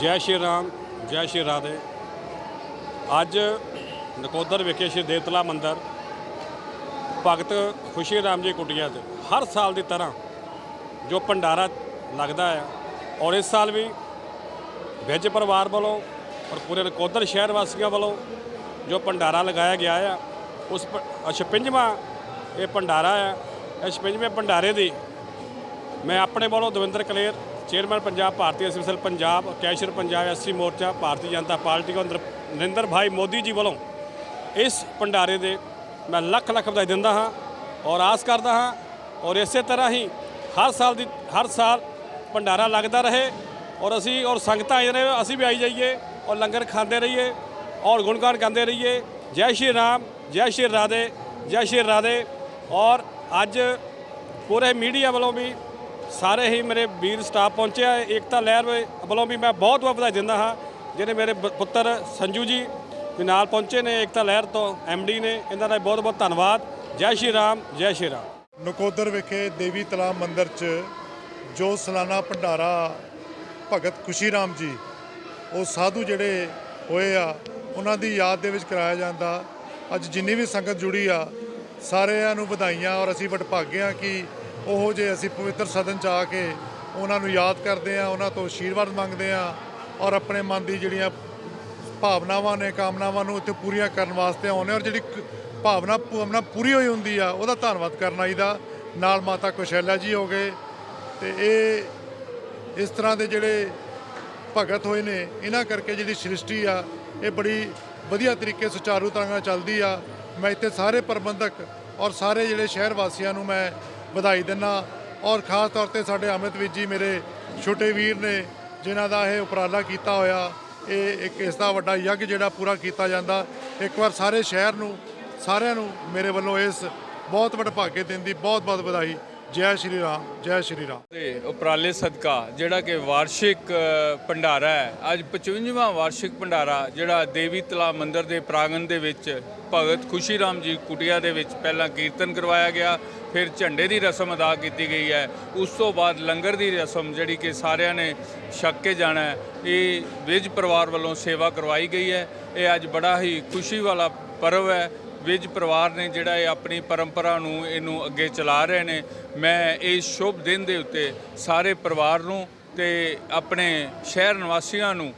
ਜੈ ਸ਼੍ਰੀ ਰਾਮ, ਜੈ ਸ਼੍ਰੀ ਰਾਧੇ। ਅੱਜ ਨਕੋਦਰ ਵਿਖੇ ਸ਼੍ਰੀ ਦੇਵਤਲਾ ਮੰਦਿਰ, ਭਗਤ ਖੁਸ਼ੀ ਰਾਮ ਜੀ ਕੁਟੀਆ ਤੇ ਹਰ ਸਾਲ ਦੀ ਤਰ੍ਹਾਂ ਜੋ ਭੰਡਾਰਾ ਲੱਗਦਾ ਹੈ ਔਰ ਇਸ ਸਾਲ ਵੀ ਵਿਜ ਪਰਿਵਾਰ ਵੱਲੋਂ ਔਰ ਪੂਰੇ ਨਕੋਦਰ ਸ਼ਹਿਰ ਵਾਸੀਆਂ ਵੱਲੋਂ ਜੋ ਭੰਡਾਰਾ ਲਗਾਇਆ ਗਿਆ ਆ, ਉਸ ਪ- ਅ ਛਪੰਜਵਾਂ ਇਹ ਭੰਡਾਰਾ ਹੈ ਇਹ ਛਪੰਜਵੇਂ ਭੰਡਾਰੇ ਦੀ ਮੈਂ ਆਪਣੇ ਵੱਲੋਂ ਦਵਿੰਦਰ ਕਲੇਰ ਚੇਅਰਮੈਨ ਪੰਜਾਬ, ਭਾਰਤੀ association Punjab cashier Punjab, SC Morcha, Bharatiya Janata party ਕੋ ਨਰਿੰਦਰ ਭਾਈ ਮੋਦੀ ਜੀ ਵੱਲੋਂ ਇਸ ਭੰਡਾਰੇ ਦੇ ਮੈਂ ਲੱਖ ਲੱਖ ਵਧਾਈ ਦਿੰਦਾ ਹਾਂ ਔਰ ਆਸ ਕਰਦਾ ਹਾਂ ਔਰ ਇਸੇ ਤਰ੍ਹਾਂ ਹੀ ਹਰ ਸਾਲ ਦੀ, ਹਰ ਸਾਲ ਭੰਡਾਰਾ ਲੱਗਦਾ ਰਹੇ ਔਰ ਅਸੀਂ, ਔਰ ਸੰਗਤਾਂ ਆਈ ਨੇ, ਅਸੀਂ ਵੀ ਆਈ ਜਾਈਏ ਔਰ ਲੰਗਰ ਖਾਂਦੇ ਰਹੀਏ ਔਰ ਗੁਣਗਾਨ ਗਾਉਂਦੇ ਰਹੀਏ। ਜੈ ਸ਼੍ਰੀ ਰਾਮ, ਜੈ ਸ਼੍ਰੀ ਰਾਧੇ, ਜੈ ਸ਼੍ਰੀ ਰਾਧੇ ਔਰ ਅੱਜ ਪੂਰੇ ਮੀਡੀਆ ਵੱਲੋਂ ਵੀ ਸਾਰੇ ਹੀ ਮੇਰੇ ਵੀਰ ਸਟਾਫ ਪਹੁੰਚਿਆ ਹੈ। ਏਕਤਾ ਲਹਿਰ ਵੱਲੋਂ ਵੀ ਮੈਂ ਬਹੁਤ ਬਹੁਤ ਵਧਾਈ ਦਿੰਦਾ ਹਾਂ। ਜਿਹੜੇ ਮੇਰੇ ਬ- ਪੁੱਤਰ ਸੰਜੂ ਜੀ ਵੀ ਨਾਲ ਪਹੁੰਚੇ ਨੇ ਏਕਤਾ ਲਹਿਰ ਤੋਂ ਡੀ ਨੇ, ਇਹਨਾਂ ਦਾ ਬਹੁਤ ਬਹੁਤ ਧੰਨਵਾਦ। ਜੈ ਸ਼੍ਰੀ ਰਾਮ, ਜੈ ਸ਼੍ਰੀ ਰਾਮ। ਨਕੋਦਰ ਵਿਖੇ ਦੇਵੀ ਤਲਾ ਮੰਦਿਰ 'ਚ ਜੋ ਸਲਾਨਾ ਭੰਡਾਰਾ ਭਗਤ ਖੁਸ਼ੀ ਰਾਮ ਜੀ, ਉਹ ਸਾਧੂ ਜਿਹੜੇ ਹੋਏ ਆ, ਉਹਨਾਂ ਦੀ ਯਾਦ ਦੇ ਵਿੱਚ ਕਰਾਇਆ ਜਾਂਦਾ। ਅੱਜ ਜਿੰਨੀ ਵੀ ਸੰਗਤ ਜੁੜੀ ਆ, ਸਾਰਿਆਂ ਨੂੰ ਵਧਾਈਆਂ ਔਰ ਅਸੀਂ ਵਡਭਾਗੇ ਆ ਕਿ ਉਹੋ ਜੇ ਅਸੀਂ ਪਵਿੱਤਰ ਸਦਨ 'ਚ ਆ ਕੇ ਉਹਨਾਂ ਨੂੰ ਯਾਦ ਕਰਦੇ ਆ ਉਹਨਾਂ ਤੋਂ ਆਸ਼ੀਰਵਾਦ ਮੰਗਦੇ ਆ ਔਰ ਆਪਣੇ ਮਨ ਦੀ ਜਿਹੜੀਆਂ ਭਾਵਨਾਵਾਂ ਨੇ, ਕਾਮਨਾਵਾਂ ਨੂੰ ਇੱਥੇ ਪੂਰੀਆਂ ਕਰਨ ਵਾਸਤੇ ਆਉਂਦੇ ਔਰ ਜਿਹੜੀ ਭਾਵਨਾ ਭਾਵਨਾ ਪੂਰੀ ਹੋਈ ਹੁੰਦੀ ਆ, ਉਹਦਾ ਧੰਨਵਾਦ ਕਰਨਾ ਚਾਹੀਦਾ। ਨਾਲ ਮਾਤਾ ਕੁਸ਼ੈਲਾ ਜੀ ਹੋ ਗਏ ਤੇ ਇਹ ਇਸ ਤਰ੍ਹਾਂ ਦੇ ਜਿਹੜੇ ਭਗਤ ਹੋਏ ਨੇ, ਇਹਨਾਂ ਕਰਕੇ ਜਿਹੜੀ ਸ੍ਰਿਸ਼ਟੀ ਆ, ਇਹ ਬੜੀ ਵਧੀਆ ਤਰੀਕੇ ਸੁਚਾਰੂ ਤਰ੍ਹਾਂ ਨਾਲ ਚੱਲਦੀ ਆ। ਮੈਂ ਇੱਥੇ ਸਾਰੇ ਪ੍ਰਬੰਧਕ ਔਰ ਸਾਰੇ ਜਿਹੜੇ ਸ਼ਹਿਰ ਵਾਸੀਆਂ ਨੂੰ ਮੈਂ ਵਧਾਈ ਦਿੰਦਾ ਔਰ ਖਾਸ ਤੌਰ ਤੇ ਸਾਡੇ ਅਮਿਤ ਵੀਰ ਜੀ ਮੇਰੇ ਛੋਟੇ ਵੀਰ ਨੇ, ਜਿਨ੍ਹਾਂ ਦਾ ਇਹ ਉਪਰਾਲਾ ਕੀਤਾ ਹੋਇਆ, ਇਹ ਇੱਕ ਇਸ ਦਾ ਵੱਡਾ ਯੱਗ ਜਿਹੜਾ ਪੂਰਾ ਕੀਤਾ ਜਾਂਦਾ। ਇੱਕ ਵਾਰ ਸਾਰੇ ਸ਼ਹਿਰ ਨੂੰ, ਸਾਰਿਆਂ ਨੂੰ ਮੇਰੇ ਵੱਲੋਂ ਇਸ ਬਹੁਤ ਵਡਭਾਗੇ ਦਿਨ ਦੀ ਬਹੁਤ ਬਹੁਤ ਵਧਾਈ। ਜੈ ਸ਼੍ਰੀ ਰਾਮ, ਜੈ ਸ਼੍ਰੀ ਰਾਮ। ਦੇ ਉਪਰਾਲੇ ਸਦਕਾ, ਜਿਹੜਾ ਕਿ ਵਾਰਸ਼ਿਕ ਭੰਡਾਰਾ ਹੈ। ਅੱਜ 55ਵਾਂ ਵਾਰਸ਼ਿਕ ਭੰਡਾਰਾ, ਜਿਹੜਾ ਦੇਵੀ ਤਲਾ ਮੰਦਿਰ ਦੇ ਪ੍ਰਾਂਗਣ ਦੇ ਵਿੱਚ ਭਗਤ ਖੁਸ਼ੀ ਰਾਮ ਜੀ ਕੁਟੀਆ ਦੇ ਵਿੱਚ ਪਹਿਲਾਂ ਕੀਰਤਨ ਕਰਵਾਇਆ ਗਿਆ, ਫਿਰ ਝੰਡੇ ਦੀ ਰਸਮ ਅਦਾ ਕੀਤੀ ਗਈ ਹੈ। ਉਸ ਤੋਂ ਬਾਅਦ ਲੰਗਰ ਦੀ ਰਸਮ, ਜਿਹੜੀ ਕਿ ਸਾਰਿਆਂ ਨੇ ਛਕ ਕੇ ਜਾਣਾ ਹੈ, ਇਹ ਵਿਜ ਪਰਿਵਾਰ ਵੱਲੋਂ ਸੇਵਾ ਕਰਵਾਈ ਗਈ ਹੈ। ਇਹ ਅੱਜ ਬੜਾ ਹੀ ਖੁਸ਼ੀ ਵਾਲਾ ਪਰਵ ਹੈ। ਵਿਜ ਪਰਿਵਾਰ ਨੇ ਜਿਹੜਾ ਇਹ ਆਪਣੀ ਪਰੰਪਰਾ ਨੂੰ ਇਹਨੂੰ ਅੱਗੇ ਚਲਾ ਰਹੇ ਨੇ, ਮੈਂ ਇਸ ਸ਼ੁਭ ਦਿਨ ਦੇ ਉੱਤੇ ਸਾਰੇ ਪਰਿਵਾਰ ਨੂੰ ਤੇ ਆਪਣੇ ਸ਼ਹਿਰ ਨਿਵਾਸੀਆਂ ਨੂੰ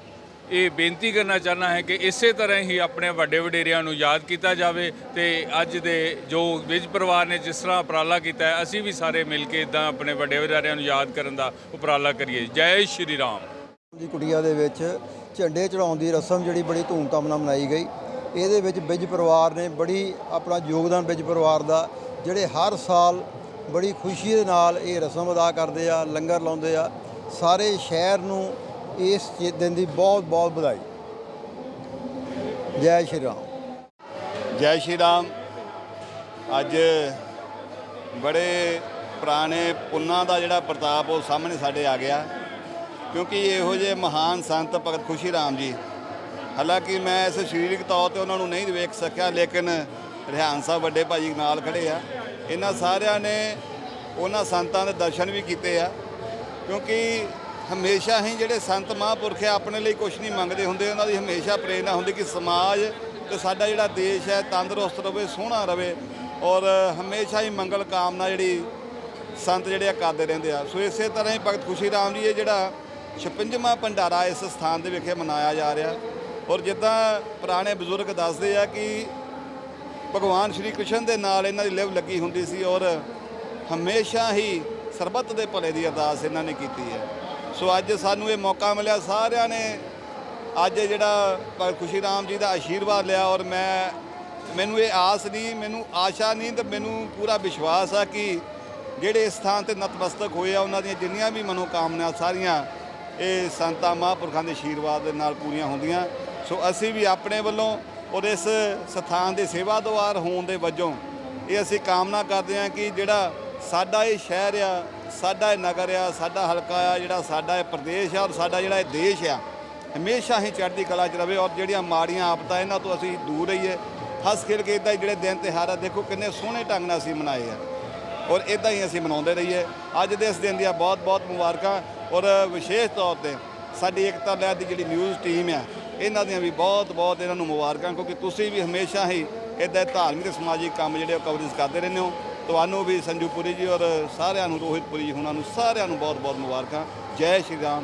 ਇਹ ਬੇਨਤੀ ਕਰਨਾ ਚਾਹਨਾ ਹੈ ਕਿ ਇਸੇ ਤਰ੍ਹਾਂ ਹੀ ਆਪਣੇ ਵੱਡੇ ਵਡੇਰਿਆਂ ਨੂੰ ਯਾਦ ਕੀਤਾ ਜਾਵੇ ਤੇ ਅੱਜ ਦੇ ਜੋ ਵਿਜ ਪਰਿਵਾਰ ਨੇ ਜਿਸ ਤਰ੍ਹਾਂ ਉਪਰਾਲਾ ਕੀਤਾ ਹੈ, ਅਸੀਂ ਵੀ ਸਾਰੇ ਮਿਲ ਕੇ ਇਦਾਂ ਆਪਣੇ ਵੱਡੇ ਵਡੇਰਿਆਂ ਨੂੰ ਯਾਦ ਕਰਨ ਦਾ ਉਪਰਾਲਾ ਕਰੀਏ। ਜੈ ਸ਼੍ਰੀ ਰਾਮ। ਦੀ ਕੁਟੀਆ ਦੇ ਵਿੱਚ ਝੰਡੇ ਚੜਾਉਣ ਦੀ ਰਸਮ ਜਿਹੜੀ ਬੜੀ ਧੂਮਧਾਮ ਨਾਲ ਮਨਾਈ ਗਈ। ਇਹਦੇ ਵਿੱਚ ਬਿੱਜ ਪਰਿਵਾਰ ਨੇ ਬੜੀ ਆਪਣਾ ਯੋਗਦਾਨ ਬਿੱਜ ਪਰਿਵਾਰ ਦਾ, ਜਿਹੜੇ ਹਰ ਸਾਲ ਬੜੀ ਖੁਸ਼ੀ ਦੇ ਨਾਲ ਇਹ ਰਸਮ ਅਦਾ ਕਰਦੇ ਆ, ਲੰਗਰ ਲਾਉਂਦੇ ਆ, ਸਾਰੇ ਸ਼ਹਿਰ ਨੂੰ ਇਸ ਦਿਨ ਦੀ ਬਹੁਤ ਬਹੁਤ ਵਧਾਈ। ਜੈ ਸ਼੍ਰੀ ਰਾਮ। ਜੈ ਸ਼੍ਰੀ ਰਾਮ। ਅੱਜ ਬੜੇ ਪੁਰਾਣੇ ਪੁੰਨਾਂ ਦਾ ਜਿਹੜਾ ਪ੍ਰਤਾਪ ਉਹ ਸਾਹਮਣੇ ਸਾਡੇ ਆ ਗਿਆ, ਕਿਉਂਕਿ ਇਹੋ ਜਿਹੇ ਮਹਾਨ ਸੰਤ ਭਗਤ ਖੁਸ਼ੀ ਰਾਮ ਜੀ ਹਾਲਾਂਕਿ ਮੈਂ ਇਸ ਸਰੀਰਕ ਤੌਰ ਤੇ ਉਹਨਾਂ ਨੂੰ ਨਹੀਂ ਵੇਖ ਸਕਿਆ, ਲੇਕਿਨ ਰਿਹਾਨ ਸਾਹਿਬ ਵੱਡੇ ਭਾਜੀ ਨਾਲ ਖੜੇ ਆ। ਇਹਨਾਂ ਸਾਰਿਆਂ ਨੇ ਉਹਨਾਂ ਸੰਤਾਂ ਦੇ ਦਰਸ਼ਨ ਵੀ ਕੀਤੇ ਆ, ਕਿਉਂਕਿ ਹਮੇਸ਼ਾ ਹੀ ਜਿਹੜੇ ਸੰਤ ਮਹਾਂਪੁਰਖ ਆ, ਆਪਣੇ ਲਈ ਕੁਝ ਨਹੀਂ ਮੰਗਦੇ ਹੁੰਦੇ, ਉਹਨਾਂ ਦੀ ਹਮੇਸ਼ਾ ਪ੍ਰੇਰਣਾ ਹੁੰਦੀ ਕਿ ਸਮਾਜ ਤੇ ਸਾਡਾ ਜਿਹੜਾ ਦੇਸ਼ ਹੈ ਤੰਦਰੁਸਤ ਰਹੇ ਸੋਹਣਾ ਰਹੇ ਔਰ ਹਮੇਸ਼ਾ ਹੀ ਮੰਗਲ ਕਾਮਨਾ ਜਿਹੜੀ ਸੰਤ ਜਿਹੜੇ ਆ ਕਰਦੇ ਰਹਿੰਦੇ ਆ। ਸੋ ਇਸੇ ਤਰ੍ਹਾਂ ਹੀ ਭਗਤ ਖੁਸ਼ੀ ਰਾਮ ਜੀ ਇਹ ਜਿਹੜਾ 56ਵਾਂ ਭੰਡਾਰਾ ਇਸ ਸਥਾਨ ਦੇ ਵਿਖੇ ਮਨਾਇਆ ਜਾ ਰਿਹਾ। ਔਰ ਜਿੱਦਾਂ ਪੁਰਾਣੇ ਬਜ਼ੁਰਗ ਦੱਸਦੇ ਆ ਕਿ ਭਗਵਾਨ ਸ਼੍ਰੀ ਕ੍ਰਿਸ਼ਨ ਦੇ ਨਾਲ ਇਹਨਾਂ ਦੀ ਲਿਵ ਲੱਗੀ ਹੁੰਦੀ ਸੀ ਔਰ ਹਮੇਸ਼ਾ ਹੀ ਸਰਬੱਤ ਦੇ ਭਲੇ ਦੀ ਅਰਦਾਸ ਇਹਨਾਂ ਨੇ ਕੀਤੀ ਹੈ। ਸੋ ਅੱਜ ਸਾਨੂੰ ਇਹ ਮੌਕਾ ਮਿਲਿਆ, ਸਾਰਿਆਂ ਨੇ ਅੱਜ ਜਿਹੜਾ ਖੁਸ਼ੀ ਰਾਮ ਜੀ ਦਾ ਆਸ਼ੀਰਵਾਦ ਲਿਆ ਔਰ ਮੈਂ, ਮੈਨੂੰ ਇਹ ਆਸ ਨਹੀਂ, ਮੈਨੂੰ ਆਸ਼ਾ ਨਹੀਂ ਤੇ ਮੈਨੂੰ ਪੂਰਾ ਵਿਸ਼ਵਾਸ ਆ ਕਿ ਜਿਹੜੇ ਇਸ ਸਥਾਨ ਤੇ ਨਤਮਸਤਕ ਹੋਏ ਆ, ਉਹਨਾਂ ਦੀਆਂ ਜਿੰਨੀਆਂ ਵੀ ਮਨੋਕਾਮਨਾ ਸਾਰੀਆਂ ਇਹ ਸੰਤਾਂ ਮਹਾਂਪੁਰਖਾਂ ਦੇ ਆਸ਼ੀਰਵਾਦ ਦੇ ਨਾਲ ਪੂਰੀਆਂ ਹੁੰਦੀਆਂ। ਸੋ ਅਸੀਂ ਵੀ ਆਪਣੇ ਵੱਲੋਂ ਔਰ ਇਸ ਸਥਾਨ ਦੇ ਸੇਵਾਦਾਰ ਹੋਣ ਦੇ ਵਜੋਂ ਇਹ ਅਸੀਂ ਕਾਮਨਾ ਕਰਦੇ ਹਾਂ ਕਿ ਜਿਹੜਾ ਸਾਡਾ ਇਹ ਸ਼ਹਿਰ ਆ, ਸਾਡਾ ਇਹ ਨਗਰ ਆ, ਸਾਡਾ ਹਲਕਾ ਆ, ਜਿਹੜਾ ਸਾਡਾ ਇਹ ਪ੍ਰਦੇਸ਼ ਆ ਔਰ ਸਾਡਾ ਜਿਹੜਾ ਇਹ ਦੇਸ਼ ਆ, ਹਮੇਸ਼ਾ ਹੀ ਚੜ੍ਹਦੀ ਕਲਾ 'ਚ ਰਵੇ ਔਰ ਜਿਹੜੀਆਂ ਮਾੜੀਆਂ ਆਫਤਾਂ ਇਹਨਾਂ ਤੋਂ ਅਸੀਂ ਦੂਰ ਰਹੀਏ। ਹੱਸ ਖੇਡ ਕੇ ਇਦਾਂ ਜਿਹੜੇ ਦਿਨ ਤਿਉਹਾਰ ਆ, ਦੇਖੋ ਕਿੰਨੇ ਸੋਹਣੇ ਢੰਗ ਨਾਲ ਅਸੀਂ ਮਨਾਏ ਆ। ਔਰ ਇਦਾਂ ਹੀ ਅਸੀਂ ਮਨਾਉਂਦੇ ਰਹੀਏ। ਅੱਜ ਦੇ ਇਸ ਦਿਨ ਦੀਆਂ ਬਹੁਤ ਬਹੁਤ ਮੁਬਾਰਕਾਂ। ਔਰ ਵਿਸ਼ੇਸ਼ ਤੌਰ ਤੇ ਸਾਡੀ ਏਕਤਾ ਲਹਿਰ ਦੀ ਜਿਹੜੀ ਨਿਊਜ਼ ਟੀਮ ਹੈ ਇਹਨਾਂ ਦੀਆਂ ਵੀ ਬਹੁਤ ਬਹੁਤ ਇਹਨਾਂ ਨੂੰ ਮੁਬਾਰਕਾਂ, ਕਿਉਂਕਿ ਤੁਸੀਂ ਵੀ ਹਮੇਸ਼ਾ ਹੀ ਇਦਾਂ ਧਾਰਮਿਕ ਤੇ ਸਮਾਜਿਕ ਕੰਮ ਜਿਹੜੇ ਉਹ ਕਵਰੇਜ ਕਰਦੇ ਰਹਿੰਦੇ ਹੋ। ਤੁਹਾਨੂੰ ਵੀ ਸੰਜੂ ਪੁਰੀ ਜੀ ਔਰ ਸਾਰਿਆਂ ਨੂੰ, ਰੋਹਿਤ ਪੁਰੀ ਜੀ ਉਹਨਾਂ ਨੂੰ ਸਾਰਿਆਂ ਨੂੰ ਬਹੁਤ ਬਹੁਤ ਮੁਬਾਰਕਾਂ। ਜੈ ਸ਼੍ਰੀ ਰਾਮ।